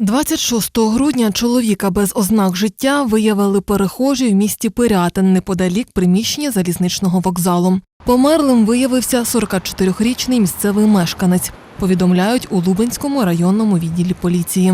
26 грудня чоловіка без ознак життя виявили перехожі в місті Пирятин неподалік приміщення залізничного вокзалу. Померлим виявився 44-річний місцевий мешканець. Повідомляють у Лубенському районному відділі поліції.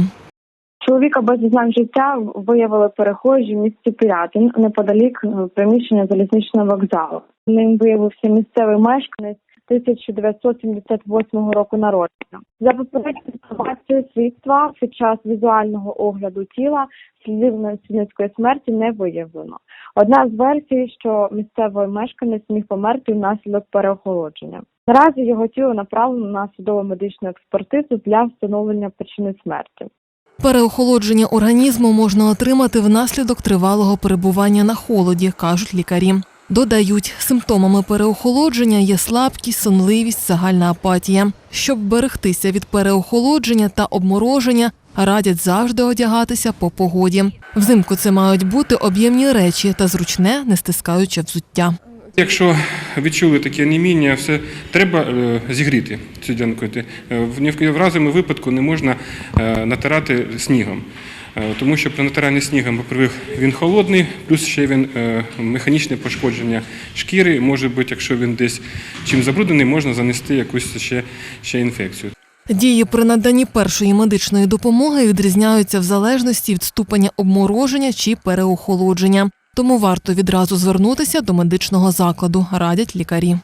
Чоловіка без ознак життя виявили перехожі в місті Пирятин неподалік е, приміщення залізничного вокзалу. Ним виявився місцевий мешканець 1978 року народження. За попередньою інформацією слідства під час візуального огляду тіла слідів насильницької смерті не виявлено. Одна з версій, що місцевий мешканець міг померти внаслідок переохолодження. Наразі його тіло направлено на судово медичну експертизу для встановлення причини смерті. Переохолодження організму можна отримати внаслідок тривалого перебування на холоді, кажуть лікарі. Додають, симптомами переохолодження є слабкість, сонливість, загальна апатія. Щоб берегтися від переохолодження та обмороження, радять завжди одягатися по погоді. Взимку це мають бути об'ємні речі та зручне, не стискаюче взуття. Якщо відчули таке анеміння, все треба е, зігріти цю ділянку. Е, ні в разовому випадку не можна е, натирати снігом. Е, Тому що при натиранні снігом, по-перше, він холодний, плюс ще він е, механічне пошкодження шкіри. Може бути, якщо він десь чим забруднений, можна занести якусь ще, ще інфекцію. Дії при наданні першої медичної допомоги відрізняються в залежності від ступеня обмороження чи переохолодження. Тому варто відразу звернутися до медичного закладу, радять лікарі.